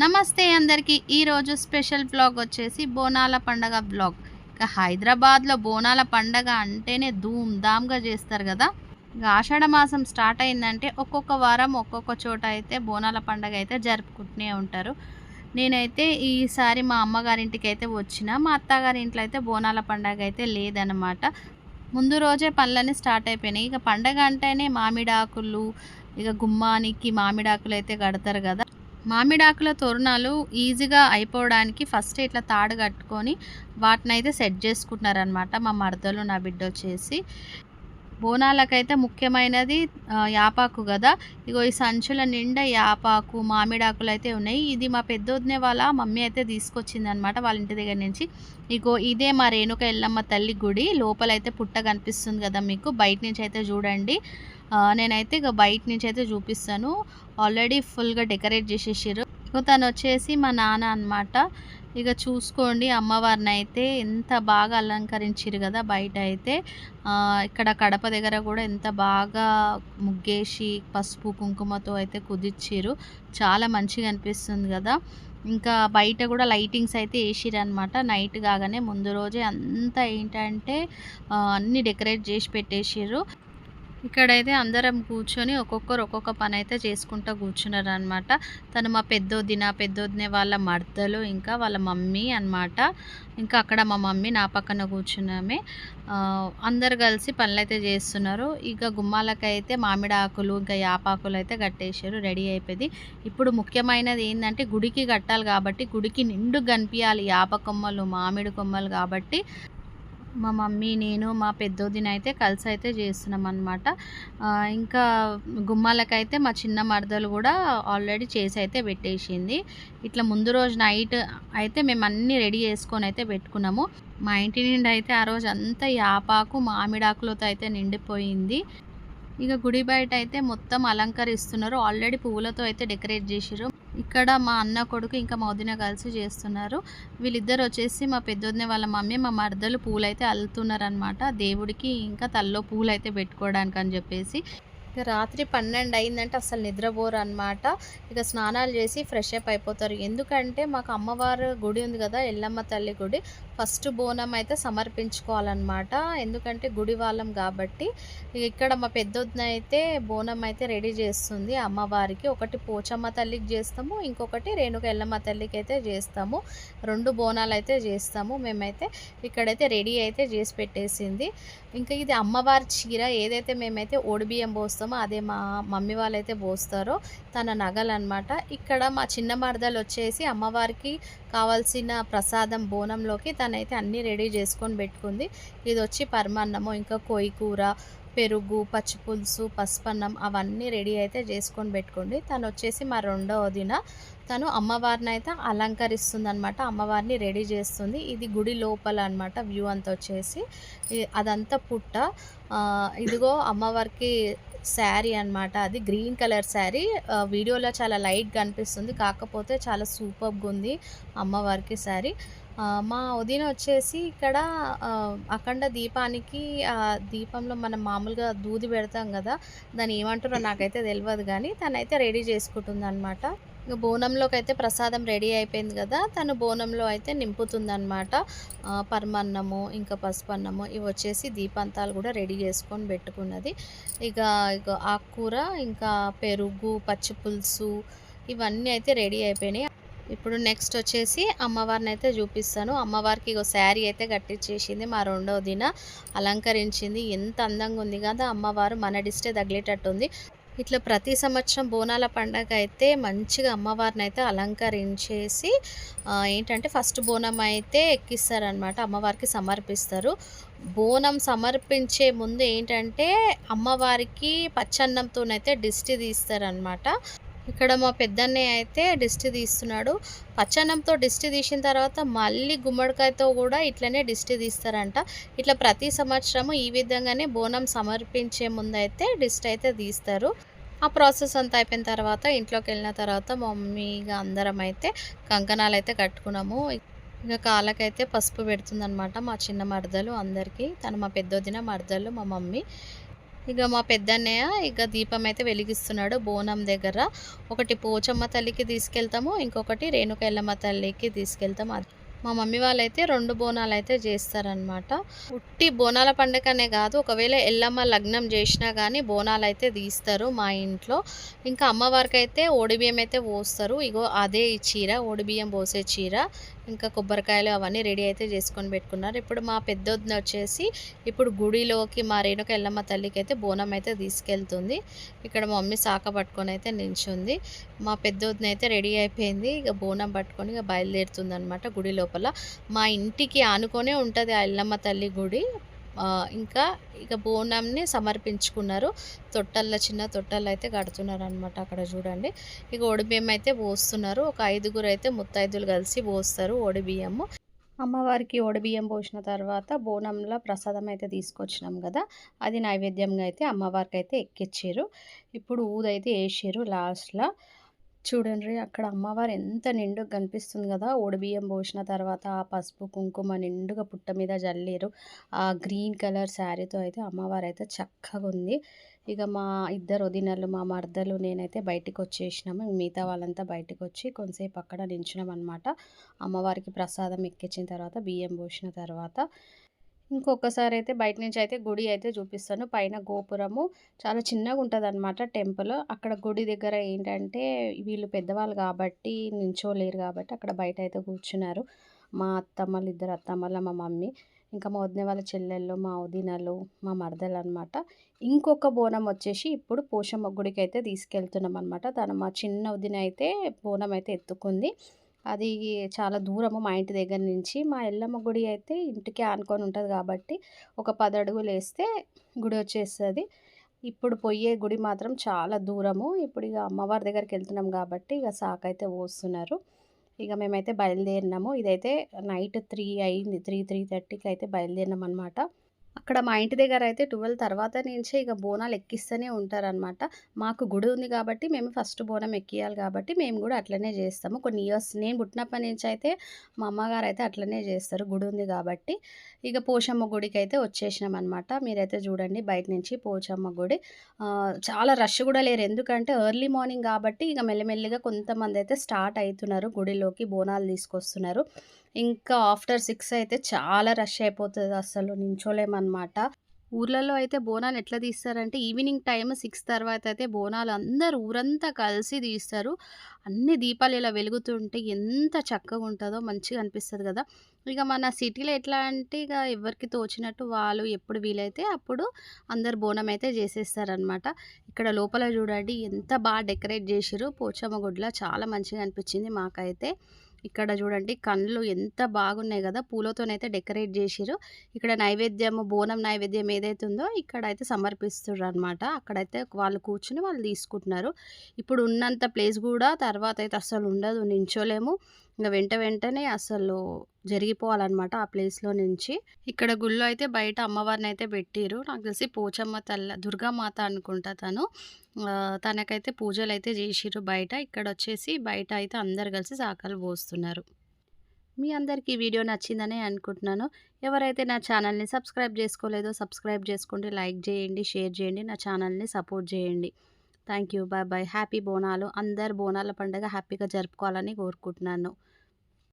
నమస్తే అందరికీ. ఈరోజు స్పెషల్ బ్లాగ్ వచ్చేసి బోనాల పండగ బ్లాగ్. ఇక హైదరాబాద్లో బోనాల పండగ అంటేనే ధూమ్ ధామ్గా చేస్తారు కదా. ఇక ఆషాఢ మాసం స్టార్ట్ అయిందంటే ఒక్కొక్క వారం ఒక్కొక్క చోట అయితే బోనాల పండగ అయితే జరుపుకుంటూనే ఉంటారు. నేనైతే ఈసారి మా అమ్మగారింటికి అయితే వచ్చిన మా అత్తగారి ఇంట్లో అయితే బోనాల పండగ అయితే లేదనమాట ముందు రోజే పనులన్నీ స్టార్ట్ అయిపోయినాయి. ఇక పండగ అంటేనే మామిడాకులు ఇక గుమ్మానికి మామిడాకులు అయితే కడతారు కదా. మామిడాకుల తోరణాలు ఈజీగా అయిపోవడానికి ఫస్ట్ ఇట్లా తాడు కట్టుకొని వాటిని అయితే సెట్ చేసుకుంటున్నారనమాట మా మరదలు నా బిడ్డ వచ్చేసి బోనాలకైతే ముఖ్యమైనది యాపాకు కదా ఇగో ఈ సంచుల నిండా యాపాకు మామిడాకులు అయితే ఉన్నాయి. ఇది మా పెద్దొదినే వాళ్ళ మమ్మీ అయితే తీసుకొచ్చింది అనమాట వాళ్ళ ఇంటి దగ్గర నుంచి. ఇగో ఇదే మా రేణుక ఎల్లమ్మ తల్లి గుడి. లోపలైతే పుట్ట కనిపిస్తుంది కదా మీకు. బయట నుంచి అయితే చూడండి నేనైతే ఇక బయట నుంచి అయితే చూపిస్తాను. ఆల్రెడీ ఫుల్గా డెకరేట్ చేసేసారు ఇక తను వచ్చేసి మా నాన్న అన్నమాట. ఇక చూసుకోండి అమ్మవారిని అయితే ఎంత బాగా అలంకరించారు కదా బయట అయితే ఇక్కడ కడప దగ్గర కూడా ఎంత బాగా ముగ్గేసి పసుపు కుంకుమతో అయితే కుదిర్చారు చాలా మంచిగా అనిపిస్తుంది కదా. ఇంకా బయట కూడా లైటింగ్స్ అయితే వేసిరు అనమాట నైట్ కాగానే ముందు రోజే అంతా ఏంటంటే అన్నీ డెకరేట్ చేసి పెట్టేసారు ఇక్కడైతే అందరం కూర్చొని ఒక్కొక్కరు ఒక్కొక్క పని అయితే చేసుకుంటూ కూర్చున్నారు అనమాట తను మా పెద్దోదిన పెద్దోదినే వాళ్ళ మర్దలు ఇంకా వాళ్ళ మమ్మీ అన్నమాట. ఇంకా అక్కడ మా మమ్మీ నా పక్కన కూర్చున్నామే. అందరు కలిసి పనులైతే చేస్తున్నారు. ఇక గుమ్మాలకైతే మామిడి ఆకులు ఇంకా యాపాకులు అయితే కట్టేశారు. రెడీ అయిపోయింది. ఇప్పుడు ముఖ్యమైనది ఏంటంటే గుడికి కట్టాలి కాబట్టి గుడికి నిండు కనిపించాలి. యాప కొమ్మలు మామిడి కొమ్మలు కాబట్టి మా మమ్మీ నేను మా పెద్దోదిన అయితే కలిసి అయితే చేస్తున్నాం అనమాట ఇంకా గుమ్మాలకైతే మా చిన్న మరదలు కూడా ఆల్రెడీ చేసి అయితే పెట్టేసింది. ఇట్లా ముందు రోజు నైట్ అయితే మేము అన్నీ రెడీ చేసుకొని అయితే పెట్టుకున్నాము. మా ఇంటి నిండి అయితే ఆ రోజు అంతా యాపాకు మామిడాకులతో అయితే నిండిపోయింది. ఇక గుడి బయట అయితే మొత్తం అలంకరిస్తున్నారు. ఆల్రెడీ పువ్వులతో అయితే డెకరేట్ చేసిర్రు. ఇక్కడ మా అన్న కొడుకు ఇంకా మా వదిన కలిసి చేస్తున్నారు. వీళ్ళిద్దరు వచ్చేసి మా పెద్దొదిన వాళ్ళ మమ్మీ మా మరదలు పూలైతే అల్లుతున్నారనమాట అల్లుతున్నారు అనమాట దేవుడికి ఇంకా తల్లో పూలైతే పెట్టుకోవడానికి అని చెప్పేసి. ఇక రాత్రి పన్నెండు అయిందంటే అసలు నిద్రపోరు అనమాట ఇక స్నానాలు చేసి ఫ్రెష్ అప్ అయిపోతారు. ఎందుకంటే మాకు అమ్మవారు గుడి ఉంది కదా ఎల్లమ్మ తల్లి గుడి. ఫస్ట్ బోనం అయితే సమర్పించుకోవాలన్నమాట. ఎందుకంటే గుడి వాళ్ళం కాబట్టి. ఇక్కడ మా పెద్దొద్దున అయితే బోనం అయితే రెడీ చేస్తుంది అమ్మవారికి. ఒకటి పోచమ్మ తల్లికి చేస్తాము ఇంకొకటి రేణుక ఎల్లమ్మ తల్లికి అయితే చేస్తాము. రెండు బోనాలు అయితే చేస్తాము. మేమైతే ఇక్కడైతే రెడీ అయితే చేసి పెట్టేసింది. ఇంకా ఇది అమ్మవారి చీర. ఏదైతే మేమైతే ఓడిబియ్యం పోస్తాం పోస్తామో అదే మా మమ్మీ వాళ్ళైతే పోస్తారో తన నగలు అనమాట ఇక్కడ మా చిన్న మరదలు వచ్చేసి అమ్మవారికి కావాల్సిన ప్రసాదం బోనంలోకి తనైతే అన్నీ రెడీ చేసుకొని పెట్టుకుంది. ఇది వచ్చి పరమాన్నము ఇంకా కొయ్యి కూర పెరుగు పచ్చి పులుసు పసుపన్నం అవన్నీ రెడీ అయితే చేసుకొని పెట్టుకోండి తను వచ్చేసి మా రెండవ దిన. తను అమ్మవారిని అయితే అలంకరిస్తుంది అనమాట అమ్మవారిని రెడీ చేస్తుంది. ఇది గుడి లోపల అనమాట వ్యూ అంతా వచ్చేసి. అదంతా పుట్ట. ఇదిగో అమ్మవారికి శారీ అన్నమాట. అది గ్రీన్ కలర్ శారీ. వీడియోలో చాలా లైట్ కనిపిస్తుంది. కాకపోతే చాలా సూపర్గా ఉంది అమ్మవారికి శారీ. మా వదిన వచ్చేసి ఇక్కడ అఖండ దీపానికి ఆ దీపంలో మనం మామూలుగా దూది పెడతాం కదా దాన్ని ఏమంటారో నాకైతే తెలియదు కానీ తనైతే రెడీ చేసుకుంటుంది అనమాట ఇక బోనంలోకి అయితే ప్రసాదం రెడీ అయిపోయింది కదా తను బోనంలో అయితే నింపుతుందనమాట పరమన్నము ఇంకా పసుపు అన్నము ఇవి వచ్చేసి దీపంతాలు కూడా రెడీ చేసుకొని పెట్టుకున్నది. ఇక ఇక ఆకుకూర ఇంకా పెరుగు పచ్చి పులుసు ఇవన్నీ అయితే రెడీ అయిపోయినాయి. ఇప్పుడు నెక్స్ట్ వచ్చేసి అమ్మవారిని అయితే చూపిస్తాను. అమ్మవారికి ఇగో శారీ అయితే కట్టించేసింది మా రెండవ దిన. అలంకరించింది. ఎంత అందంగా ఉంది కదా అమ్మవారు. మన డిస్టే తగిలేటట్టుంది. ఇట్లా ప్రతి సంవత్సరం బోనాల పండగ అయితే మంచిగా అమ్మవారిని అయితే అలంకరించేసి ఏంటంటే ఫస్ట్ బోనం అయితే ఎక్కిస్తారనమాట అమ్మవారికి సమర్పిస్తారు. బోనం సమర్పించే ముందు ఏంటంటే అమ్మవారికి పచ్చన్నంతోనైతే దిష్టి తీస్తారనమాట ఇక్కడ మా పెద్దన్నయ్య అయితే దిష్టి తీస్తున్నాడు. పచ్చన్నంతో దిష్టి తీసిన తర్వాత మళ్ళీ గుమ్మడికాయతో కూడా ఇట్లనే దిష్టి తీస్తారంట. ఇట్లా ప్రతి సంవత్సరము ఈ విధంగానే బోనం సమర్పించే ముందు అయితే దిష్టి అయితే తీస్తారు. ఆ ప్రాసెస్ అంతా అయిపోయిన తర్వాత ఇంట్లోకి వెళ్ళిన తర్వాత మమ్మీగా అందరం అయితే కంకణాలు అయితే కట్టుకున్నాము. ఇక కాళ్ళకైతే పసుపు పెడుతుందనమాట మా చిన్న మరదలు అందరికీ. తను మా పెద్దొదిన మరదలు మా మమ్మీ. ఇక మా పెద్దన్నయ్య ఇక దీపం అయితే వెలిగిస్తున్నాడు బోనం దగ్గర. ఒకటి పోచమ్మ తల్లికి తీసుకెళ్తాము ఇంకొకటి రేణుక ఎల్లమ్మ తల్లికి తీసుకెళ్తాము. అది మా మమ్మీ వాళ్ళైతే రెండు బోనాలు అయితే చేస్తారనమాట ఉట్టి బోనాల పండుగనే కాదు ఒకవేళ ఎల్లమ్మ లగ్నం చేసినా కానీ బోనాలు అయితే తీస్తారు మా ఇంట్లో. ఇంకా అమ్మవారికి అయితే ఓడిబియ్యం అయితే పోస్తారు. ఇగో అదే ఈ చీర ఓడిబియ్యం పోసే చీర. ఇంకా కొబ్బరికాయలు అవన్నీ రెడీ అయితే చేసుకొని పెట్టుకున్నారు. ఇప్పుడు మా పెద్దొద్దున వచ్చేసి ఇప్పుడు గుడిలోకి మా రేణుక ఎల్లమ్మ తల్లికి అయితే బోనం అయితే తీసుకెళ్తుంది. ఇక్కడ మమ్మీ సాక పట్టుకొని అయితే నిల్చుంది. మా పెద్దొద్దున అయితే రెడీ అయిపోయింది. ఇక బోనం పట్టుకొని ఇక బయలుదేరుతుంది అనమాట గుడి లోపల. మా ఇంటికి ఆనుకొనే ఉంటుంది ఆ ఎల్లమ్మ తల్లి గుడి. ఇంకా ఇక బోనంని సమర్పించుకున్నారు. తొట్టల్లో చిన్న తొట్టల్లో అయితే కడుతున్నారు అనమాట అక్కడ చూడండి. ఇక ఒడిబియ్యం అయితే పోస్తున్నారు. ఒక ఐదుగురు అయితే ముత్తైదులు కలిసి పోస్తారు ఒడిబియ్యము అమ్మవారికి ఒడిబియ్యం పోసిన తర్వాత బోనంలో ప్రసాదం అయితే తీసుకొచ్చినాం కదా అది నైవేద్యంగా అయితే అమ్మవారికి అయితే ఎక్కిచ్చారు. ఇప్పుడు ఊదైతే వేసారు లాస్ట్లో. చూడండి అక్కడ అమ్మవారు ఎంత నిండుగా కనిపిస్తుంది కదా! బియ్యం పోసిన తర్వాత ఆ పసుపు కుంకుమ నిండుగా పుట్ట మీద జల్లేరు. ఆ గ్రీన్ కలర్ శారీతో అయితే అమ్మవారు అయితే చక్కగా ఉంది. ఇక మా ఇద్దరు వదినలు మా మర్దలు నేనైతే బయటికి వచ్చేసినాము. మిగతా వాళ్ళంతా బయటకు వచ్చి కొంతసేపు అక్కడ నించున్నాం అనమాట అమ్మవారికి ప్రసాదం ఎక్కించిన తర్వాత బియ్యం పోసిన తర్వాత ఇంకొకసారి అయితే బయట నుంచి అయితే గుడి అయితే చూపిస్తాను. పైన గోపురము. చాలా చిన్నగా ఉంటుంది అనమాట టెంపుల్. అక్కడ గుడి దగ్గర ఏంటంటే వీళ్ళు పెద్దవాళ్ళు కాబట్టి నించోలేరు కాబట్టి అక్కడ బయట అయితే కూర్చున్నారు. మా అత్తమ్మలు ఇద్దరు అత్తమ్మల మా మమ్మీ ఇంకా మా వదిన వాళ్ళ చెల్లెళ్ళు మా వదినలు మా మరదలు అనమాట ఇంకొక బోనం వచ్చేసి ఇప్పుడు పోషమ్మ గుడికి అయితే తీసుకెళ్తున్నాం అనమాట తను మా చిన్న వదిన అయితే బోనం అయితే ఎత్తుకుంది. అది చాలా దూరము మా ఇంటి దగ్గర నుంచి. మా ఎల్లమ్మ గుడి అయితే ఇంటికి ఆనుకొని ఉంటుంది కాబట్టి ఒక పది అడుగులు వేస్తే గుడి వచ్చేస్తుంది. ఇప్పుడు పోయే గుడి మాత్రం చాలా దూరము. ఇప్పుడు ఇక అమ్మవారి దగ్గరికి వెళ్తున్నాం కాబట్టి ఇక సాక్ అయితే పోస్తున్నారు. ఇక మేమైతే బయలుదేరినాము. ఇదైతే నైట్ త్రీ అయింది. త్రీ త్రీ థర్టీకి అయితే బయలుదేరినాం అనమాట అక్కడ మా ఇంటి దగ్గర అయితే ట్వెల్వ్ తర్వాత నుంచే ఇక బోనాలు ఎక్కిస్తూనే ఉంటారనమాట మాకు గుడి ఉంది కాబట్టి మేము ఫస్ట్ బోనం ఎక్కియాలి కాబట్టి మేము కూడా అట్లనే చేస్తాము. కొన్ని ఇయర్స్ నేను పుట్టినప్పటి నుంచి అయితే మా అమ్మగారు అయితే అట్లనే చేస్తారు. గుడి ఉంది కాబట్టి ఇక పోచమ్మ గుడికి అయితే వచ్చేసినాం అనమాట మీరైతే చూడండి బయట నుంచి పోచమ్మ గుడి. చాలా రష్ కూడా లేరు. ఎందుకంటే ఎర్లీ మార్నింగ్ కాబట్టి ఇక మెల్లమెల్లిగా కొంతమంది అయితే స్టార్ట్ అవుతున్నారు గుడిలోకి బోనాలు తీసుకొస్తున్నారు. ఇంకా ఆఫ్టర్ సిక్స్ అయితే చాలా రష్ అయిపోతుంది అసలు నించోలేమన్నమాట ఊర్లలో అయితే బోనాలు ఎట్లా తీస్తారంటే ఈవినింగ్ టైం సిక్స్ తర్వాత అయితే బోనాలు అందరు ఊరంతా కలిసి తీస్తారు. అన్ని దీపాలు ఇలా వెలుగుతుంటే ఎంత చక్కగా ఉంటుందో మంచిగా అనిపిస్తుంది కదా. ఇక మన సిటీలో ఎట్లా అంటే ఇక ఎవరికి తోచినట్టు వాళ్ళు ఎప్పుడు వీలైతే అప్పుడు అందరు బోనం అయితే చేసేస్తారనమాట ఇక్కడ లోపల చూడండి ఎంత బాగా డెకరేట్ చేసిరు పోచమ్మ గుడ్ల చాలా మంచిగా అనిపించింది మాకైతే. ఇక్కడ చూడండి కళ్ళు ఎంత బాగున్నాయి కదా. పూలతోనైతే డెకరేట్ చేసిరు ఇక్కడ నైవేద్యం బోనం నైవేద్యం ఏదైతే ఉందో ఇక్కడ అయితే సమర్పిస్తున్నారు అనమాట అక్కడైతే వాళ్ళు కూర్చుని వాళ్ళు తీసుకుంటున్నారు. ఇప్పుడు ఉన్నంత ప్లేస్ కూడా తర్వాత అయితే అసలు ఉండదు. నించోలేము. ఇంకా వెంట వెంటనే అసలు జరిగిపోవాలన్నమాట ఆ ప్లేస్లో నుంచి. ఇక్కడ గుళ్ళో అయితే బయట అమ్మవారిని అయితే పెట్టిరు నాకు తెలిసి పోచమ్మ తల్ల దుర్గామాత అనుకుంటా తను. తనకైతే పూజలు అయితే చేసిరు బయట. ఇక్కడ వచ్చేసి బయట అయితే అందరు కలిసి సాకలు పోస్తున్నారు. మీ అందరికీ వీడియో నచ్చిందనే అనుకుంటున్నాను. ఎవరైతే నా ఛానల్ని సబ్స్క్రైబ్ చేసుకోలేదో సబ్స్క్రైబ్ చేసుకోండి లైక్ చేయండి షేర్ చేయండి నా ఛానల్ని సపోర్ట్ చేయండి. Thank you bye bye. Happy Bonalu. అందరు బోనాల పండుగ హ్యాపీగా జరుపుకోవాలని కోరుకుంటున్నాను.